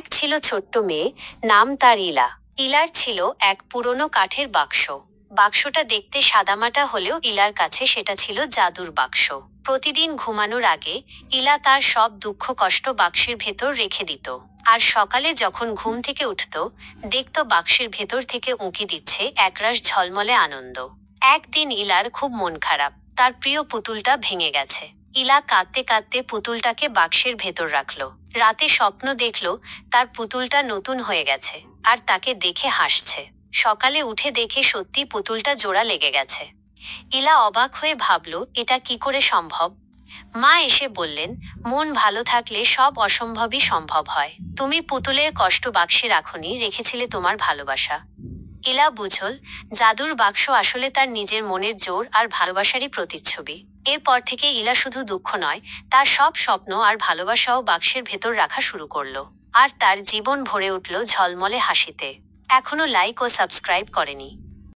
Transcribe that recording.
এক ছিল ছোট্ট মেয়ে, নাম তার ইলা। ইলার ছিল এক পুরনো কাঠের বাক্স। বাক্সটা দেখতে সাদামাটা হলেও ইলার কাছে সেটা ছিল জাদুর বাক্স। প্রতিদিন ঘুমানোর আগে ইলা তার সব দুঃখ কষ্ট বাক্সের ভেতর রেখে দিত। আর সকালে যখন ঘুম থেকে উঠত, দেখত বাক্সের ভেতর থেকে উঁকি দিচ্ছে একরাশ ঝলমলে আনন্দ। একদিন ইলার খুব মন খারাপ, তার প্রিয় পুতুলটা ভেঙে গেছে। ইলা কাঁদতে কাঁদতে পুতুলটাকে বাক্সের ভেতর রাখল। রাতে স্বপ্ন দেখল তার পুতুলটা নতুন হয়ে গেছে আর তাকে দেখে হাসছে। সকালে উঠে দেখে সত্যি পুতুলটা জোড়া লেগে গেছে। ইলা অবাক হয়ে ভাবল, এটা কি করে সম্ভব? মা এসে বললেন, মন ভালো থাকলে সব অসম্ভবই সম্ভব হয়। তুমি পুতুলের কষ্ট বাক্সে রাখুনি, রেখেছিলে তোমার ভালোবাসা। ইলা বুঝল, জাদুর বাক্স আসলে তার নিজের মনের জোর আর ভালোবাসারই প্রতিচ্ছবি। এরপর থেকে ইলা শুধু দুঃখ নয়, তার সব স্বপ্ন আর ভালোবাসাও বাক্সের ভেতর রাখা শুরু করল। আর তার জীবন ভরে উঠল ঝলমলে হাসিতে। এখনও লাইক ও সাবস্ক্রাইব করেনি।